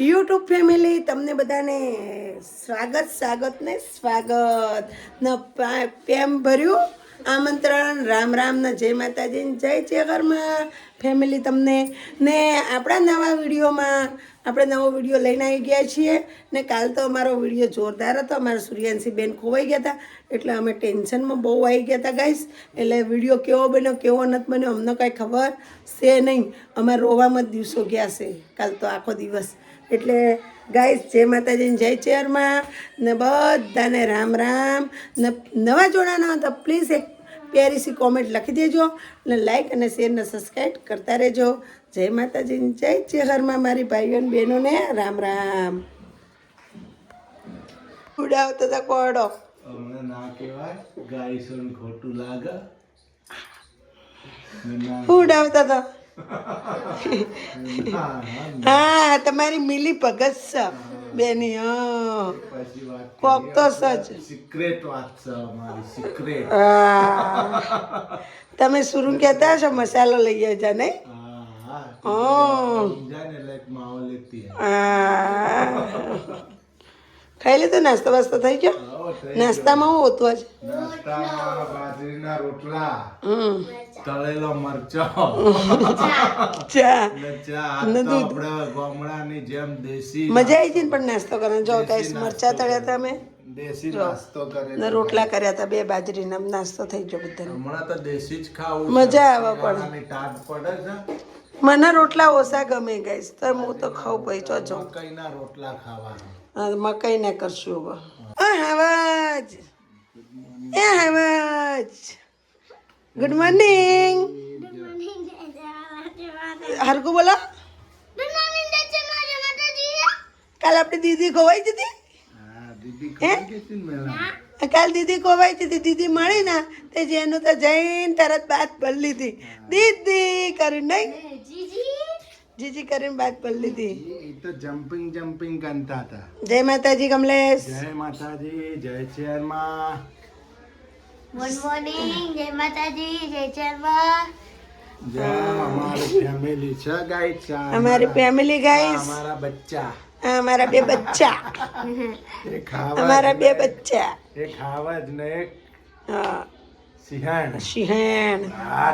YouTube family તમને બધાને સ્વાગત સ્વાગત. ને સ્વાગત ન પ્રેમ ભર્યું. આમંત્રણ, રામ રામ, ને, જય માતાજી જય જય ફેમિલી તમને, ને આપણા નવા વિડીયોમાં આપણે નવો વીડિયો લઈને આવી ગયા છીએ. ને કાલ તો અમારો વીડિયો જોરદાર હતો. અમારા સૂર્યાંશી બેન ખોવાઈ ગયા હતા. એટલે અમે ટેન્શનમાં બહુ આવી ગયા હતા ગાઈસ એટલે વીડિયો કેવો બન્યો, કેવો નથી બન્યો, અમને કાંઈ ખબર છે નહીં. અમારે રોવામાં જ દિવસો ગયા છે. કાલ તો આખો દિવસ. એટલે ગાઈસ જય માતાજીને જય ચેરમાં. ને બધાને રામ રામ. ને નવા જોડાના તો પ્લીઝ એક પ્યારી સી કોમેન્ટ લખી દેજો ને લાઈક અને શેરને સબસ્ક્રાઈબ કરતા રહેજો. જય માતાજીને જય ચેહરમાં મારી ભાઈઓ અને બહેનોને રામ રામ. ઉડાવતો હતા કોડો અમને ના કહેવાય ગાય ખોટું લાગે. ઉડાવતા હતા હા તમારી મિલી ભગત છે બેની કોક તો સચ સિક્રેટ વાત છે અમારી સિક્રેટ તમે સુરું કહેતા છો મસાલો લઈ આવજા હા સમજાય ને. ખાઈ લીધો નાસ્તો વાસ્તો થઈ ગયો? નાસ્તામાં હું હોતું આજે? નાસ્તામાં બાજરીના રોટલા હમ. તળેલો મરચો. ચા. ને ચા આપણે ગામડાની જેમ દેશી મજા આવી હતી પણ નાસ્તો કરવાનો? જો કઈ મરચા તળ્યા હતા મેં દેશી નાસ્તો કરે રોટલા કર્યા હતા બે બાજરીના. નાસ્તો થઈ ગયો બધાને. હમણાં તો દેશી જ ખાવું મજા આવે પણ. શિયાળાની પડે છે. મને રોટલા ઓછા ગમે ગઈશ તો હું તો ખાઉં પછી જો જો. મકાઈના રોટલા ખાવાના. મકાઈ ના કરશું હવે. હવાજ! એ હવાજ! ગુડ મોર્નિંગ હરકુ બોલો. કાલ આપણી દીદી ખોવાઈ જતી? કાલ દીદી ખોવાઈ જતી. દીદી મળી ના તે જેનું તો જઈને તરત બાત ભરી લીધી. દીદી કરી નહીં. જીજી કરીને બાત ભરી લીધી. એ તો જમ્પિંગ જમ્પિંગ કરતા હતા. જય માતાજી કમલેશ. જય માતાજી જય ચેરમાં ગુડ મોર્નિંગ જય માતાજી જય ચરવા જય અમારી ફેમિલી છે ગાઈ ચા અમારી ફેમિલી ગાઈસ અમારા બચ્ચા. અમારા બે બચ્ચા. એ ખાવા અમારા બે બચ્ચા. એ ખાવા જ ને હા. સિંહણ. સિંહણ.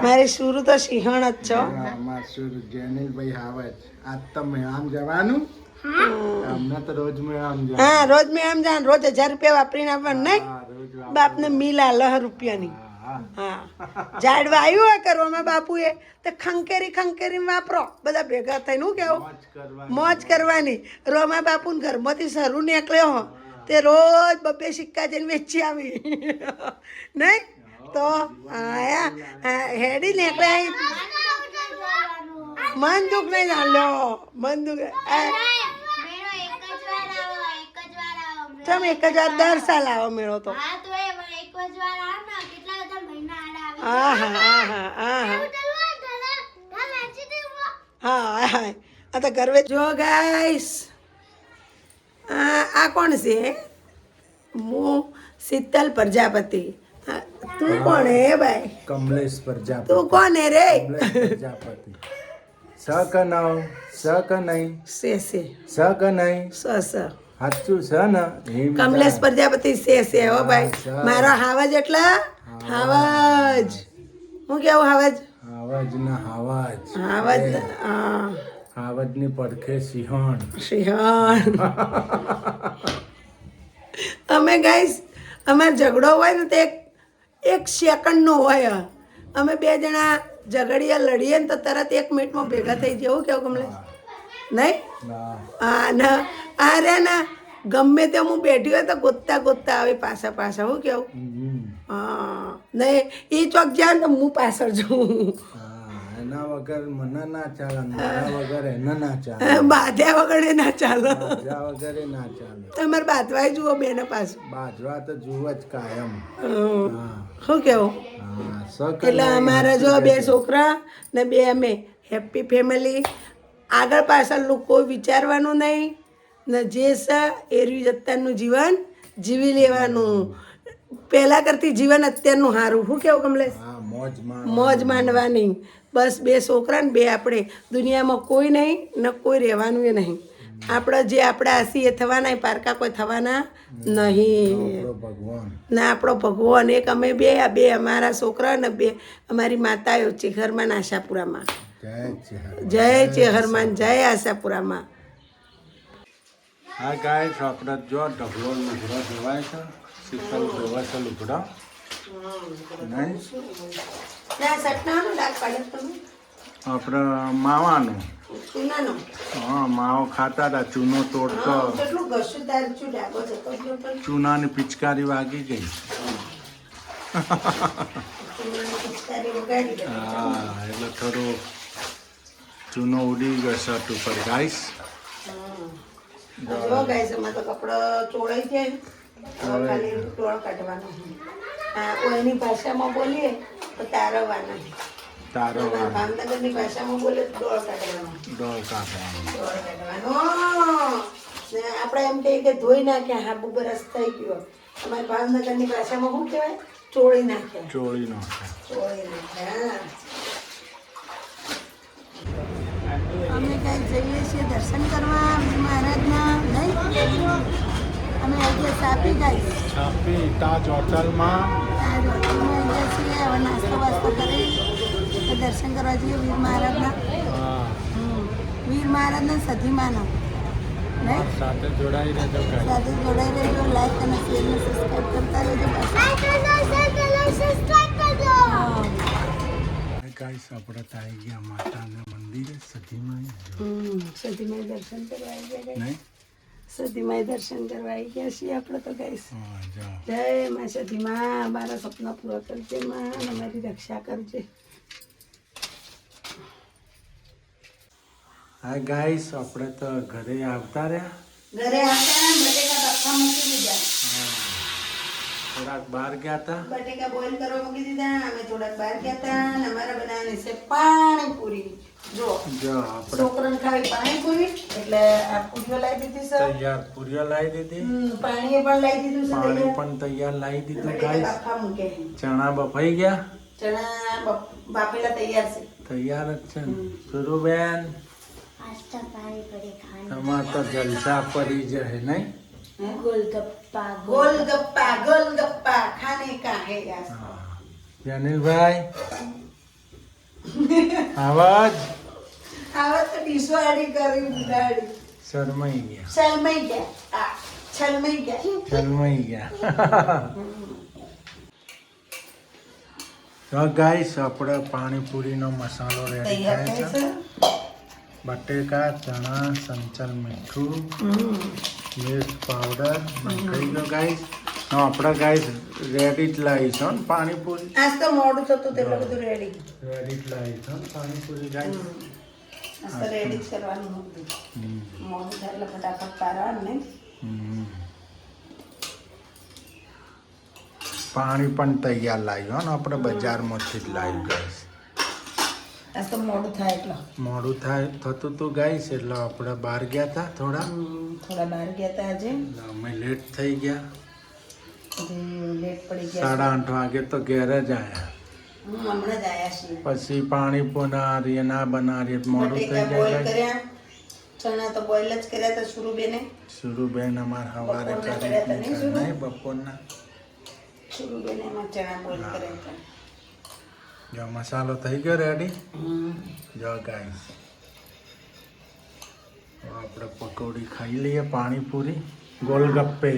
મારી સુરુ તો સિંહણ જ છો. અમાર સુર જેનિલભાઈ આવે આજ તો મેળામ જવાનું. અમને તો રોજ મેળામ જવાનું. હા રોજ મેં આમ જાણ રોજ હજાર રૂપિયા વાપરીને આવવાનું નહીં? બાપને મિલા લહ રૂપિયાની. હા જાડવા આવ્યું હોય કરવામાં બાપુએ તો ખંકેરી ખંકેરી વાપરો. બધા ભેગા થઈને હું કેવું? મોજ કરવાની. રોમા બાપુને ઘરમાંથી સરું નીકળ્યો તે રોજ બબ્બે સિક્કા જઈને વેચી આવી. નહીં? તો આયા હેડી નીકળે મન દુખ નહીં ચાલ્યો. મન દુખ ચમ એક જ વાર દર સાલ આવો મેળો તો. હા હા હા હા હા હા. આ તો ગરવે જો ગાઈસ આ આ કોણ છે? હું શીતલ પ્રજાપતિ. તું કોણ હે ભાઈ? કમલેશ પ્રજાપતિ. તું કોણ હે રે? પ્રજાપતિ. સ કે નવ સ સે નહીં સ સ સાચું છે ને? કમલેશ પ્રજાપતિ સે સે હો ભાઈ. મારો હાવજ એટલે? હાવજ. હું કેવું હાવજ? હાવજ ના હાવજ. હાવજ હાવજની પડખે સિંહણ. સિંહણ. અમે ગાઈસ અમારે ઝઘડો હોય ને તો એક સેકન્ડનો હોય. અમે બે જણા ઝઘડીએ લડીએ ને તો તરત એક મિનિટમાં ભેગા થઈ જવું કેવું કમલેશ? નહીં? ના. આ ના. આ રે ના. ગમે તે હું બેઠી હોય તો ગોતતા ગોતતા આવે પાછા પાછા. હું કેવું? હા નહીં. એ ચોક જાય ને તો હું પાછળ જઉં હા, એના વગર મને ના ચાલે મારા વગર એને ના ચાલે. બાધ્યા વગર એ ના ચાલો. બાજરા વગર એ ના ચાલે. તમારે બાધવાય જુઓ બેને પાછું. બાજરા તો જુઓ જ કાયમ. શું કેવું? એટલે અમારા જો બે છોકરા ને બે અમે. હેપી ફેમિલી આગળ પાછળ કોઈ વિચારવાનું નહીં. ને જે છે એ જતાનું જીવન જીવી લેવાનું. પહેલાં કરતી જીવન અત્યારનું સારું શું કેવું કમલેશ? મોજ માંડવાની બસ બે છોકરા ને બે આપણે. દુનિયામાં કોઈ નહીં ને કોઈ રહેવાનું એ નહીં. આપણે જે આપણા હસી એ થવાના પારકા કોઈ થવાના નહીં. ના આપણો ભગવાન. એક અમે બે આ બે અમારા છોકરા ને બે અમારી માતાઓ ચિખરમાં ને આશાપુરામાં જય ચેહર જય ચેહરમાન જય આશાપુરામાં. હા ગાય આપણે જો ઢગલો લુગડો જોવાય છે. આપણે માવાનું. ચૂનાનો. હા માવો ખાતા હતા ચૂનો તોડતો. ચૂનાની પિચકારી વાગી ગઈ. હા એટલે થોડું ચૂનો ઉડી ગયો શર્ટ ઉપર ગાઈસ કપડો ચોળાઈ જાય ખાલી ટોળ કાઢવાનો કોઈની ભાષામાં બોલીએ તો તારવવાના તારો ભાવનગરની ભાષામાં બોલે તો ડોળ કાઢવાનો ડોળ કાઢવાનો. ડોળ કાઢવાનો. આપણે એમ કહીએ કે ધોઈ નાખ્યા હાબુ બરસ થઈ ગયો. અમારી ભાવનગરની ભાષામાં શું કહેવાય? ચોળી નાખ્યા. ચોળી નો ચોળી નાખ્યા. અમે કઈ જઈએ છીએ દર્શન કરવા મહારાજના નહીં? અમે આજે સાપી ગાઈશ છાપી તાજ હોટલમાં આ હોટલમાં આવ્યા છીએ હવે નાસ્તો વાસ્તો કરી તો દર્શન કરવા જઈએ વીર મહારાજના હા હમ. વીર મહારાજના સધીમાનો નહીં સાથે જોડાઈ રહેજો ગાઈસ સાથે જોડાઈ રહેજો લાઈક અને શેર અને સબસ્ક્રાઈબ કરતા રહેજો બસ હા. ગાઈસ આપણે તો આવી ગયા માતાના મંદિરે સધીમાં હમ. સધીમાઈ દર્શન કરવા આવી ગયા guys. નહીં સધીમાઈ દર્શન કરવા આવી ગયા છીએ આપણે તો જાઓ. જય માં સધીમાં અમારા સપના પૂરા કરજે માં અમારી મારી રક્ષા કરજે. હા ગાઈસ આપણે તો ઘરે આવતા રહ્યા. ઘરે આવતા બટેકા ડબ્બા મૂકી દીધા. થોડાક બહાર ગયા હતા બટેકા બોઈલ કરવા મૂકી દીધા અમે થોડાક બહાર ગયા હતા અને અમારા બનાવવાની છે પાણીપુરી. ચણા બફાઈ ગયા? ચણા તૈયાર જ છે તમાર તો જલસા પડી જશે નહીં? ગોલગપ્પા ગોલગપ્પા ગોલગપ્પા ખાને કા હે. યાર જનિલભાઈ. આવાજ? તો ડીસવાડી કરી ઉડાડી. શરમાઈ ગયા. શરમાઈ ગયા. છલમાઈ ગયા. શરમાઈ ગયા. તો ગાઈસ આપણે પાણીપુરીનો મસાલો રેડી થાય છે. બટેકા ચણા સંચલ મીઠું. મિર્ચ પાવડર નાખાઈ ગયો ગાઈસ. તો આપણે ગાઈસ રેડી જ લાવી છો ને પાણીપુરી. આજ તો મોડું થતું તે બધું રેડી રેડી જ લાવી છો પાણીપુરી ગાઈસ. આજ રેડી જ કરવાનું હતું મોડું થાય એટલે ફટાફટ પારવાનું ને પાણી પણ તૈયાર લાવ્યું ને આપણે બજારમાંથી જ લાવ્યું ગઈશ આજ તો મોડું થાય એટલે. મોડું થાય થતું તો ગાઈસ એટલે આપણે બહાર ગયા હતા થોડા. થોડા બહાર ગયા હતા આજે. અમે લેટ થઈ ગયા. લેટ પડી ગયા સાડા આઠ વાગે તો ઘેર જ આવ્યા પછી પાણી બનાવીએ ના બનાવીએ મોડું થઈ જાય ચણા તો બોઇલ જ કર્યા હતા સુરુબેને. સુરુબેન અમારે સવારે બપોરના કરી નહીં બપોરના. સુરુબેને એમાં ચણા બોઇલ કર્યા હતા. જો મસાલો થઈ ગયો રેડી જો ગાઈસ આપણે પકોડી ખાઈ લઈએ પાણીપુરી. ગોલગપ્પે.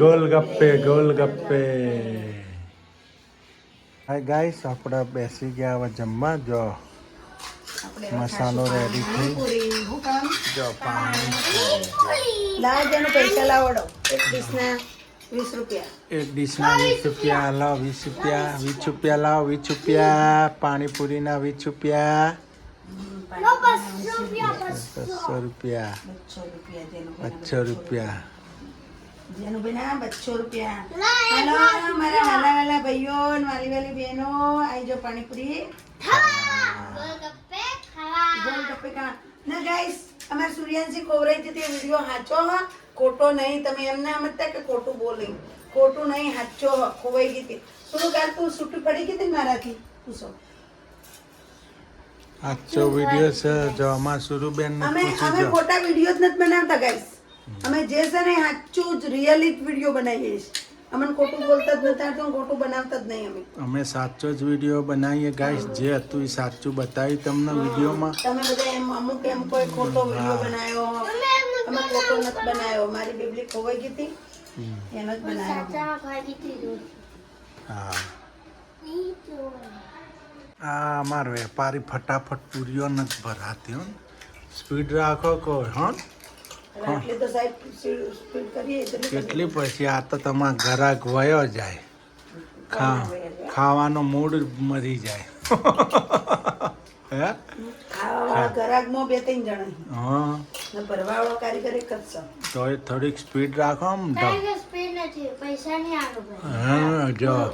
ગોલગપ્પે ગોલગપ્પે. હાય ગાઈસ આપણે બેસી ગયા હવે જમવા. જો મસાલો રેડી થઈ. જો પાણી લાવ પૈસા લાવડો એક ડીશના વીસ રૂપિયા. એક ડીશના વીસ રૂપિયા. લાવ વીસ રૂપિયા. વીસ રૂપિયા લાવ વીસ રૂપિયા. પાણીપુરીના વીસ રૂપિયા. બસો રૂપિયા. બસો રૂપિયા. જેનુભાઈના બસો રૂપિયા. હેલો મારા વાલા વાલા ભાઈઓ વાલી વાલી બહેનો આવી જાઓ પાણીપુરી. ગોલગપ્પે ના ગાઈસ અમારા સૂર્યાંશી કોવરાઈ તે વીડિયો સાચો હા ખોટો નહીં. તમે એમ સમજતા કે ખોટું બોલી. ખોટું નહીં સાચો ખોવાઈ ગઈ હતી. શું કાલ તું છૂટી પડી ગઈ હતી મારાથી? પૂછો. સાચો વીડિયો છે જો અમાર સુરુબેન અમે અમે ખોટા વીડિયો જ નથી બનાવતા ગાઈસ અમે જે છે ને સાચું જ રિયલી વીડિયો બનાવીએ છીએ. અમને ખોટું બોલતા જ નથી આવડતું ખોટું બનાવતા જ નહીં અમે. અમે સાચો જ વીડિયો બનાવીએ. ગાઈસ જે હતું એ સાચું બતાવ્યું તમને વિડીયોમાં. તમે બધા એમ અમુક એમ કોઈ ખોટો વીડિયો બનાવ્યો અમે ખોટો નથી બનાવ્યો. મારી બેબલી ખોવાઈ ગઈ હતી. એનો જ બનાવ્યો. હા. આ અમાર વેપારી ફટાફટ પૂરીઓ નથી ભરાતી હો. સ્પીડ રાખો કોઈ હો. કેટલી પછી આ તો તમારા ઘરાક વયો જાય. ખા ખાવાનો મૂડ મરી જાય. થોડીક સ્પીડ રાખો આમ જો.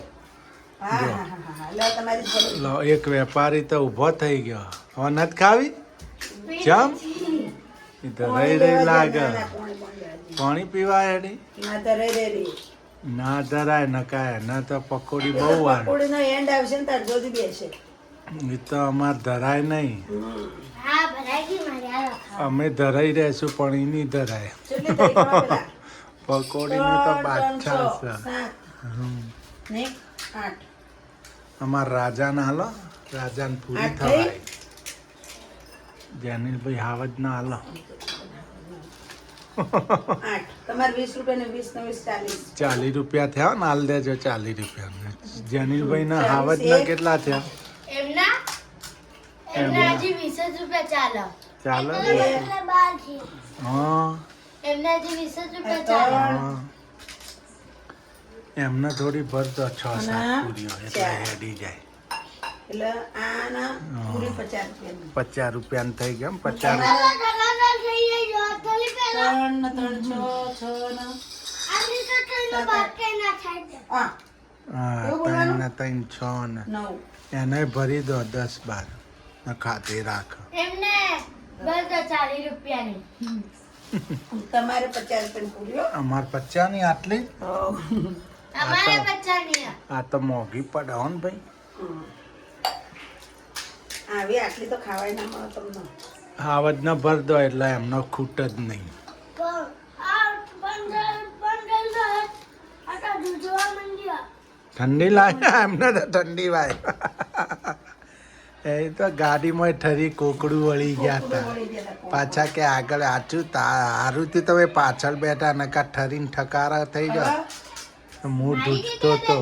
એક વેપારી તો ઊભો થઈ ગયો. હવે નથી ખાવી? નથી. એ તો રહી રહી લાગે. પોણી, પીવાય એની? ના તો રે રે રે ના ધરાય નકાય ના તો પકોડી બહુ વાર પકોડીનો એન્ડ આવશે ને તાર જોજી બેસે. એ તો અમાર ધરાય નહીં. અમે ધરાઈ રહેશું પણ એ નહીં ધરાય? પકોડીની તો ત્રણ, છે. અમાર રાજાને હાલો રાજાને પૂરી થવાય. જેનિલભાઈ હાવજ ના હાલો આઠ તમારે વીસ રૂપિયા ને વીસ ને વીસ ચાલીસ. રૂપિયા થયા ને હાલ દેજો ચાલીસ રૂપિયા. જેનિલભાઈ ના હાવજ ના કેટલા થયા? ચાલો. હા. એમને થોડી ભરતો છ સાત પૂરીઓ એટલે હેડી જાય. એટલે આના પૂરી પચાસ રૂપિયાની. પચાસ થઈ ગયા ને પચાસ. ત્રણ ત્રણ છ છ? ત્રણ ને ત્રણ ને એને ભરી દો દસ બાર. ને ખાતે રાખ. એમને બસ તો ચાલીસ રૂપિયાની. તમારે પચાસ રૂપિયાની પૂરીઓ? અમાર પચાસની આટલી આ. આ તો મોંઘી પડે હો ને ભાઈ આવી આટલી તો ખાવાય ના મળે તમને. આવજ ન ભર દો એટલે એમનો ખૂટ જ નહીં. ઠંડી લાગે એમને તો ઠંડી વાય. એ તો ગાડીમાં ઠરી કોકડું વળી ગયા હતા ગયા. પાછા કે આગળ આચું હારુંથી તમે પાછળ બેઠા નકા ઠરીને ઠકારા થઈ મારી ઢૂંઢતો રીતે તો